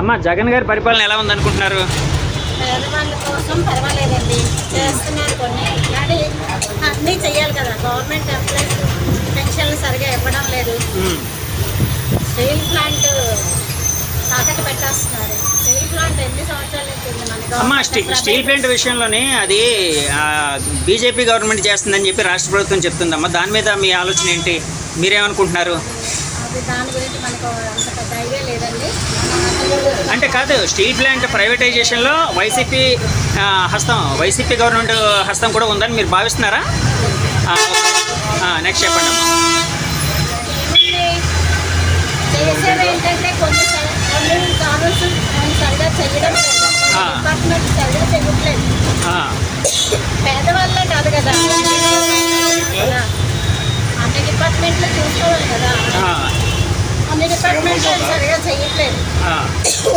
అమ్మ జగన్ గారి పరిపాలన ఎలా ఉందనుకుంటున్నారు? పేదవాళ్ళ కోసం పర్వాలేదండి. చేస్తున్నారు కొన్ని. కానీ అన్నీ చెయ్యాలి కదా. గవర్నమెంట్ ఎంప్లాయీస్ పెన్షన్లు సరిగా ఇవ్వడం లేదు. స్టీల్ ప్లాంట్ తాకట్టు పెట్టేస్తున్నారు. స్టీల్ ప్లాంట్ ఎన్ని సంవత్సరాల నుంచి ఉంది మన అమ్మ స్టీల్ ప్లాంట్ విషయంలోనే అది బీజేపీ గవర్నమెంట్ చేస్తుందని చెప్పి రాష్ట్ర ప్రభుత్వం చెప్తుందమ్మా. దాని మీద మీ ఆలోచన ఏంటి? మీరేమనుకుంటున్నారు? అది దాని గురించి మనకు అంత పెద్ద ఐడియా లేదండి. అంటే కాదు స్టీల్ ప్లాంట్ ప్రైవేటైజేషన్లో వైసీపీ హస్తం వైసీపీ గవర్నమెంట్ హస్తం కూడా ఉందని మీరు భావిస్తున్నారా? నెక్స్ట్ చెప్పండి పేదవాళ్ళే కదా కదా. అన్ని డిపార్ట్మెంట్లు చూసుకోవాలి కదా. సరిగా చేయట్లేదు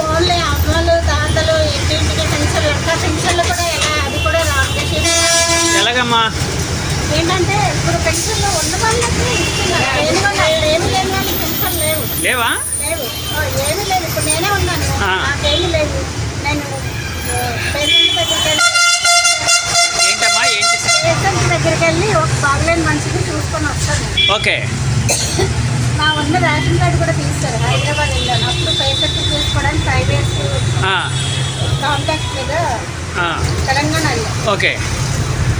ఓన్లీ అమ్మలు తాతలు ఇంటింటికి పెన్షన్లు ఒక్క పెన్షన్లు కూడా ఎలా అది కూడా రామకృష్ణ ఎలాగమ్మా? ఏంటంటే ఇప్పుడు పెన్షన్లు ఉన్న వాళ్ళకి ఇస్తున్నారు. లేని వాళ్ళు అసలు ఏమి లేని వాళ్ళకి పెన్షన్ లేవు. లేవా? లేవు. ఏమీ లేదు ఇప్పుడు నేనే ఉన్నాను. నాకేమీ లేదు. నేను ఏంటమ్మా? ఏంటి పేషెంట్ దగ్గరికి వెళ్ళి ఒక బాగలేని మనిషిని చూసుకొని వస్తాను. ఓకే. నా ఉన్న రేషన్ కార్డు కూడా తీస్తారు. హైదరాబాద్ వెళ్ళాను. అప్పుడు పేషెంట్ చూసుకోవడానికి ఫైవ్ ఇయర్స్ కాంటాక్ట్ మీద తెలంగాణ ఓకే.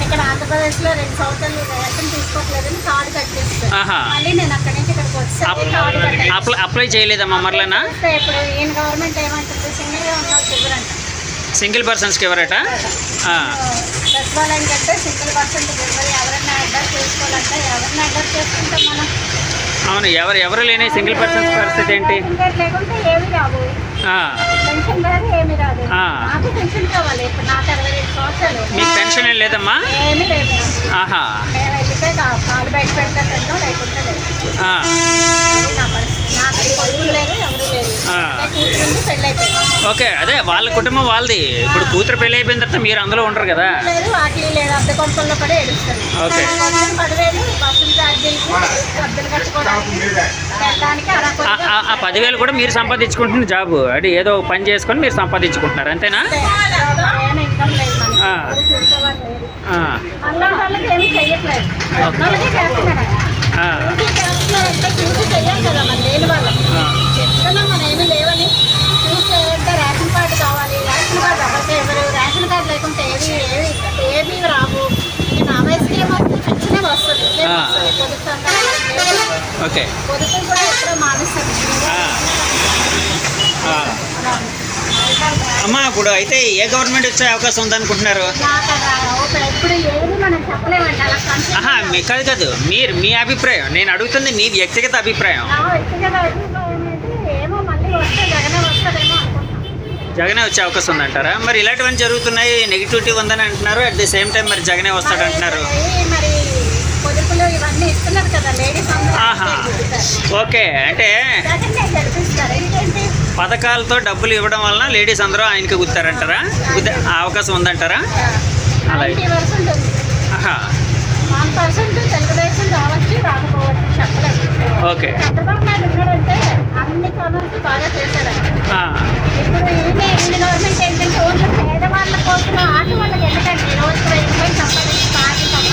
ఇక్కడ ఆంధ్రప్రదేశ్లో రెండు సంవత్సరాలు రేషన్ తీసుకోవట్లేదని కార్డు కట్ చేస్తాను ఆహా. మళ్ళీ నేను అక్కడి నుంచి ఇక్కడికి కట్ అప్లై చేయలేదమ్మా మరలేనా? ఇప్పుడు ఈయన గవర్నమెంట్ ఏమంటుంది? ఉన్న ఇవ్వరంట సింగిల్ పర్సన్స్కి ఎవరట? సింగిల్ ఇవ్వరు ఎవరైనా అడ్రస్ చేసుకోవాలంటే ఎవరైనా అడ్రస్ చేసుకుంటాం మనం. అవును ఎవరు ఎవరు లేని సింగిల్ పర్సన్స్ పరిస్థితి ఏంటి? మీకు పెన్షన్ ఏం లేదమ్మా. ఆహా. ఓకే అదే వాళ్ళ కుటుంబం వాళ్ళది. ఇప్పుడు కూతురు పెళ్ళి అయిపోయిన తర్వాత మీరు అందులో ఉండరు కదా. ఓకే. ఆ- పదివేలు కూడా మీరు సంపాదించుకుంటున్న జాబ్. అంటే ఏదో పని చేసుకొని మీరు సంపాదించుకుంటున్నారు అంతేనా? ఆ. ఆ, ఏమీ ఆ, కదా మన ఆ. ఏమీ లేవని చూసి అంటే రేషన్ కార్డు కావాలి రేషన్ కార్డు ఎవరికి ఎవరు రేషన్ కార్డు లేకుంటే ఏవి ఏవి ఏవి రావు. ఇంకా నా వయసుకి పెన్షనే వస్తుంది. ఆ. ఓకే. పొదుపు కూడా ఎప్పుడో మానేస్తారు ఆ, ఆ. అమ్మా ఇప్పుడు అయితే ఏ గవర్నమెంట్ వచ్చే అవకాశం ఉందనుకుంటున్నారు? కాదు కాదు. మీరు మీ అభిప్రాయం. నేను అడుగుతుంది మీ వ్యక్తిగత అభిప్రాయం నా వ్యక్తిగత అభిప్రాయం అయితే ఏమో మళ్ళీ వస్తే జగనే వచ్చే అవకాశం ఉందంటారా? మరి ఇలాంటివన్నీ జరుగుతున్నాయి నెగిటివిటీ ఉందని అంటున్నారు అట్ ది సేమ్ టైం మరి జగనే వస్తాడు అంటున్నారు. ఓకే అంటే పథకాలతో డబ్బులు ఇవ్వడం వలన లేడీస్ అందరూ ఆయనకి గుర్తారంటారా అవకాశం ఉందంటారా? అలాగే. పర్సెంట్ తెలుగుదేశం రావచ్చు రాకపోవచ్చు చెప్పలేదు ఓకే. చంద్రబాబు నాయుడు ఉన్నాడంటే అన్ని పనులు బాగా చేశాడు ఆ, ఇప్పుడు ఈయన ఈయన గవర్నమెంట్ ఏంటంటే ఓన్లీ పేదవాళ్ళ కోసం ఆటి వాళ్ళకి ఎందుకంటే ఈ రోజుకి వెయ్యి రూపాయలు సంపాదించి పార్టీ వస్తాయి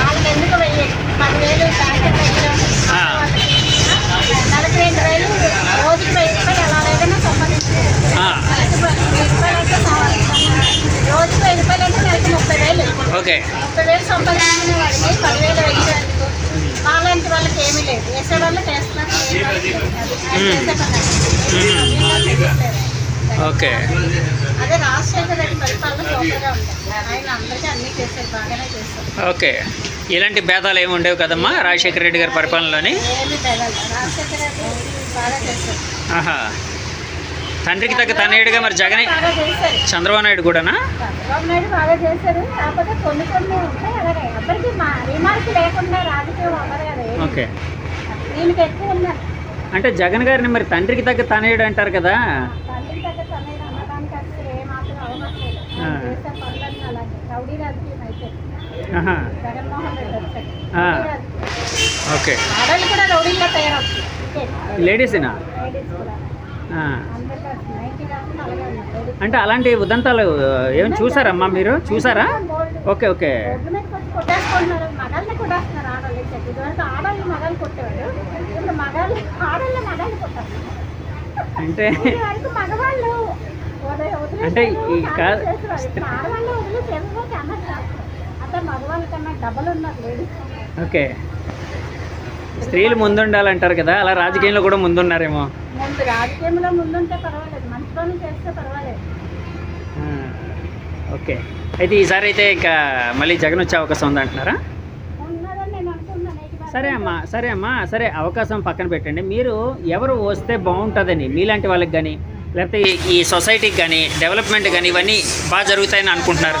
వాళ్ళకి ఎందుకు వెయ్యి పదివేలు ప్యాకెట్ వేయడం ఆ. నెలకి రెండు వేలు రోజుకి వెయ్యి రూపాయలు ఎలా లేదన్నా సంపాదించుకోవచ్చు ఆ, నెలకి వెయ్యి రూపాయలు అయితే కావాలి. రోజుకి వెయ్యి రూపాయలు అంటే నెలకి ముప్పై వేలు. ఓకే ముప్పై వేలు సంపాదించుకునే వాడికి పదివేలు వేసేందుకు వాళ్ళంటి వాళ్ళకి ఏమీ లేదు వేసే వాళ్ళకి వేస్తున్నారు లేని వాళ్ళకి లేదు. అది చేసే పని. ఓకే అదే రాజశేఖర రెడ్డి పరిపాలన సూపర్గా ఉంది ఆయన అందరికీ అన్నీ చేశారు బాగానే చేశారు ఓకే ఇలాంటి భేదాలు ఏమి ఉండేవి కదమ్మా? రాజశేఖర రెడ్డి గారి పరిపాలనలోని? ఆహా. తండ్రికి తగ్గ తనయుడిగా మరి జగనే చంద్రబాబు నాయుడు కూడానా? చంద్రబాబు నాయుడు బాగా చేశారు కాకపోతే కొన్ని కొన్ని ఉంటాయి. అలాగే ఎవరికి మా రిమార్క్ లేకుండా రాజకీయం అవ్వదు కదా ఏమి. ఓకే దీనికి ఎక్కువ ఉన్నారు. అంటే జగన్ గారిని మరి తండ్రికి తగ్గ తనయుడు అంటారు కదా. ఓకే. లేడీసేనా? అంటే అలాంటి ఉదంతాలు ఏమైనా చూసారమ్మా మీరు? చూసారా? Okay okay. అంటే అంటే ఈ కాదు. ఓకే. స్త్రీలు ముందుండాలంటారు కదా అలా రాజకీయంలో కూడా ముందున్నారేమో. ముందు రాజకీయంలో ముందుంటే పర్వాలేదు మంచి పనులు చేస్తే పర్వాలేదు. ఓకే అయితే ఈసారి అయితే ఇంకా మళ్ళీ జగన్ వచ్చే అవకాశం ఉందంటున్నారా? సరే అమ్మా సరే అమ్మా సరే అవకాశం పక్కన పెట్టండి. మీరు ఎవరు వస్తే బాగుంటుందని మీలాంటి వాళ్ళకి కానీ లేకపోతే ఈ సొసైటీకి కానీ డెవలప్మెంట్ కానీ ఇవన్నీ బాగా జరుగుతాయని అనుకుంటున్నారు?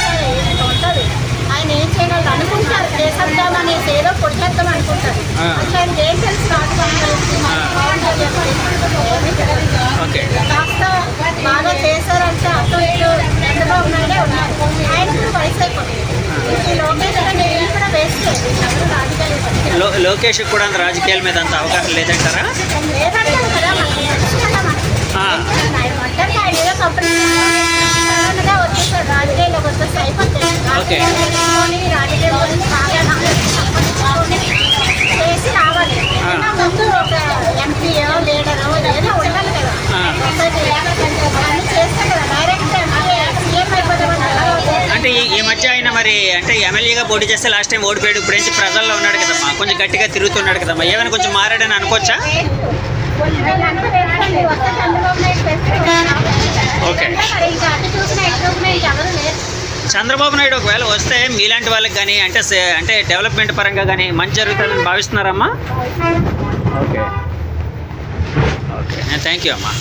ఓకే కాస్త బాగా చేశారంటే అటు ఇటు చంద్రబాబు నాయుడే ఉన్నారు ఆయన కూడా వయసు అయిపోయింది లోకేష్ కూడా రాజకీయాలు అంత రాజకీయాల మీద అంత అవగాహన లేదంటారా లేదంటారు కదా మనకి తెలుసు కదా మనకి. ఆ. ఆయన మొత్తానికి ఆయన ఏదో కంపెనీ సడన్గా వచ్చేసాడు రాజకీయాల్లోకి వచ్చేసి అయిపోతుంది ఓకే. రాజకీయాలు నేర్చుకొని రాజకీయం గురించి బాగా నాలెడ్జ్ సంపాదించుకొని చేసి రావాలి ఆ. అయినా ముందు ఒక ఎంపీయో లీడరో ఏదో ఉండాలి కదా ఆ. సొసైటీ అన్నీ చేస్తే కదా డైరెక్ట్ మళ్ళీ సీఎం అయిపోతామని ఎలా అవుతుంది? అంటే మధ్య ఆయన మరి అంటే ఎమ్మెల్యేగా పోటీ చేస్తే లాస్ట్ టైం ఓడిపోయాడు. ఇప్పుడు నుంచి ప్రజల్లో ఉన్నాడు కదమ్మా. కొంచెం గట్టిగా తిరుగుతున్నాడు కదమ్మా. ఏమైనా కొంచెం మారాడని అనుకోవచ్చా. ఓకే. చంద్రబాబు నాయుడు ఒకవేళ వస్తే మీలాంటి వాళ్ళకి కానీ అంటే అంటే డెవలప్మెంట్ పరంగా కానీ మంచి జరుగుతుందని భావిస్తున్నారమ్మా? ఓకే. ఓకే. థ్యాంక్ యూ అమ్మా.